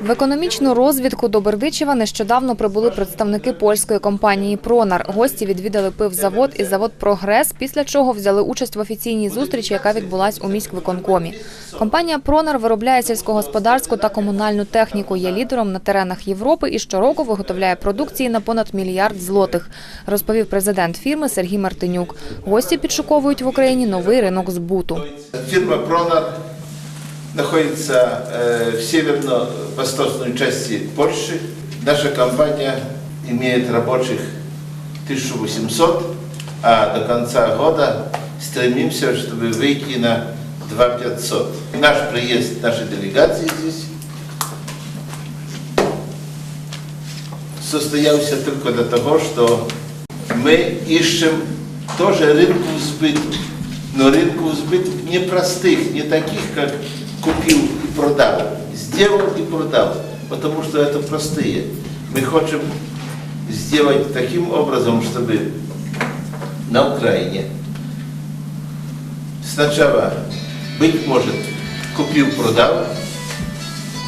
В економічну розвідку до Бердичева нещодавно прибули представники польської компанії Пронар. Гості відвідали пивзавод і завод Прогрес, після чого взяли участь в офіційній зустрічі, яка відбулась у міськвиконкомі. Компанія Пронар виробляє сільськогосподарську та комунальну техніку, є лідером на теренах Європи і щороку виготовляє продукції на понад мільярд злотих, розповів президент фірми Сергій Мартинюк. Гості підшуковують в Україні новий ринок збуту. Фирма Пронар находится э, в северно-восточной части Польши. Наша компания имеет рабочих 1800, а до конца года стремимся, чтобы выйти на 2500. Наш приезд нашей делегации здесь состоялся только для того, что мы ищем тоже рынку сбыту, Но рынку сбыту непростых, не таких, как купил и продал, сделал и продал, потому что это простые. Мы хотим сделать таким образом, чтобы на Украине сначала, быть может, купил-продал,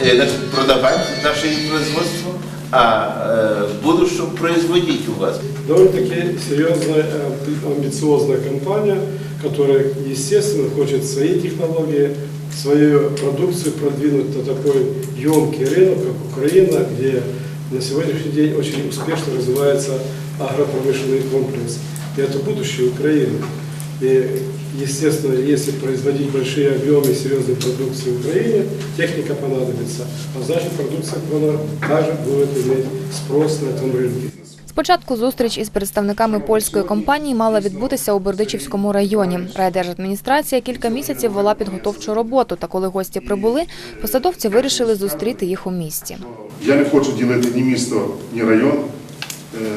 э, продавать наше производство, а э, в будущем производить у вас. довольно-таки серьезная, э, амбициозная компания, которая, естественно, хочет свои технологии, свою продукцию продвинуть на такой емкий рынок, как Украина, где на сегодняшний день очень успешно развивается агропромышленный комплекс. И это будущее Украины. И, естественно, если производить большие объемы серьезной продукции в Украине, техника понадобится. А значит, продукция она также будет иметь спрос на этом рынке. Спочатку зустріч із представниками польської компанії мала відбутися у Бердичівському районі. Райдержадміністрація кілька місяців вела підготовчу роботу. Та коли гості прибули, посадовці вирішили зустріти їх у місті. Я не хочу ділити ні місто, ні район. Е,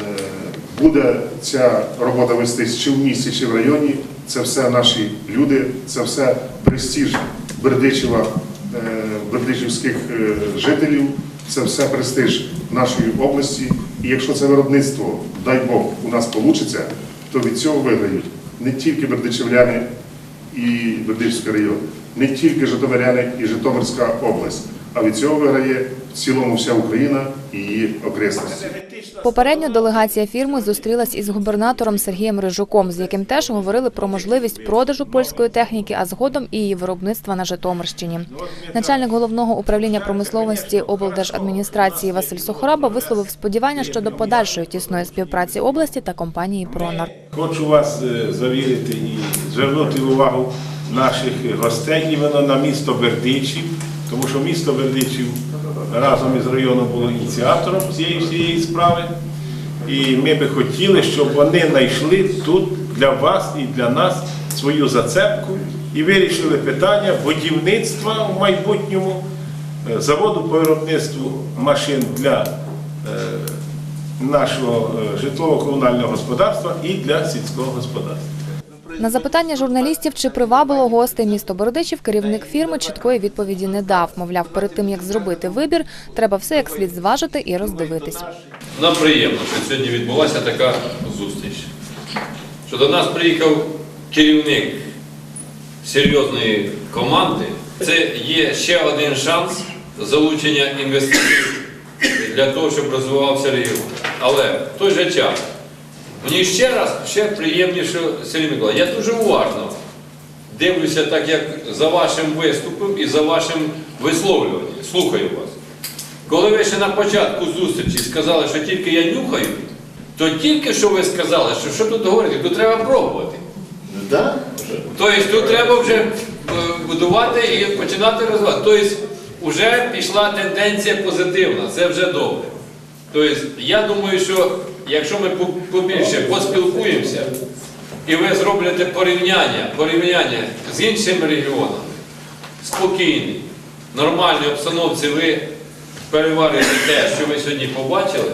Буде ця робота вестись чи в місті, чи в районі. Це все наші люди, це все престиж Бердичева, е, бердичівських е, жителів, це все престиж нашої області. І якщо це виробництво, дай Бог, у нас вийде, то від цього виграють не тільки бердичевляни і Бердичівський район, не тільки Житомиряни і Житомирська область, а від цього виграє в цілому вся Україна і її окресності. Попередньо делегація фірми зустрілась із губернатором Сергієм Рижуком, з яким теж говорили про можливість продажу польської техніки, а згодом і її виробництва на Житомирщині. Начальник головного управління промисловості облдержадміністрації Василь Сухораба висловив сподівання щодо подальшої тісної співпраці області та компанії Пронар. Хочу вас е, завірити і звернути увагу наших гостей іменно на місто Бердичів, тому що місто Бердичів разом із районом було ініціатором цієї всієї справи. І ми би хотіли, щоб вони знайшли тут для вас і для нас свою зацепку і вирішили питання будівництва в майбутньому е, заводу по виробництву машин для е, нашого е, житлово-комунального господарства і для сільського господарства. На запитання журналістів, чи привабило гостей місто Бородичів, керівник фірми чіткої відповіді не дав. Мовляв, перед тим як зробити вибір, треба все як слід зважити і роздивитись. Нам приємно, що сьогодні відбулася така зустріч. Що до нас приїхав керівник серйозної команди. Це є ще один шанс залучення інвестицій для того, щоб розвивався регіон. Але в той же час мені ще раз ще приємніше, Сергій Миколаївич, я дуже уважно дивлюся, так як за вашим виступом і за вашим висловлюванням. Слухаю вас. Коли ви ще на початку зустрічі сказали, що тільки я нюхаю, то тільки що ви сказали, що що тут говорити, тут треба пробувати. Да? Тобто тут треба вже е, будувати і починати розвивати. Тобто вже пішла тенденція позитивна, це вже добре. Тобто я думаю, що якщо ми побільше поспілкуємося, і ви зробите порівняння, порівняння з іншими регіонами, спокійні, нормальній обстановці ви переварите те, що ви сьогодні побачили,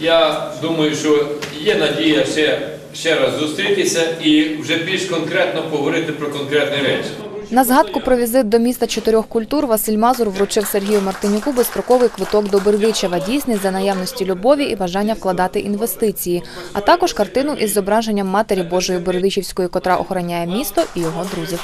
я думаю, що є надія ще, ще раз зустрітися і вже більш конкретно поговорити про конкретні речі. На згадку про візит до міста чотирьох культур Василь Мазур вручив Сергію Мартинюку безстроковий квиток до Бердичева, дійсний за наявності любові і бажання вкладати інвестиції, а також картину із зображенням Матері Божої Бердичівської, котра охороняє місто і його друзів.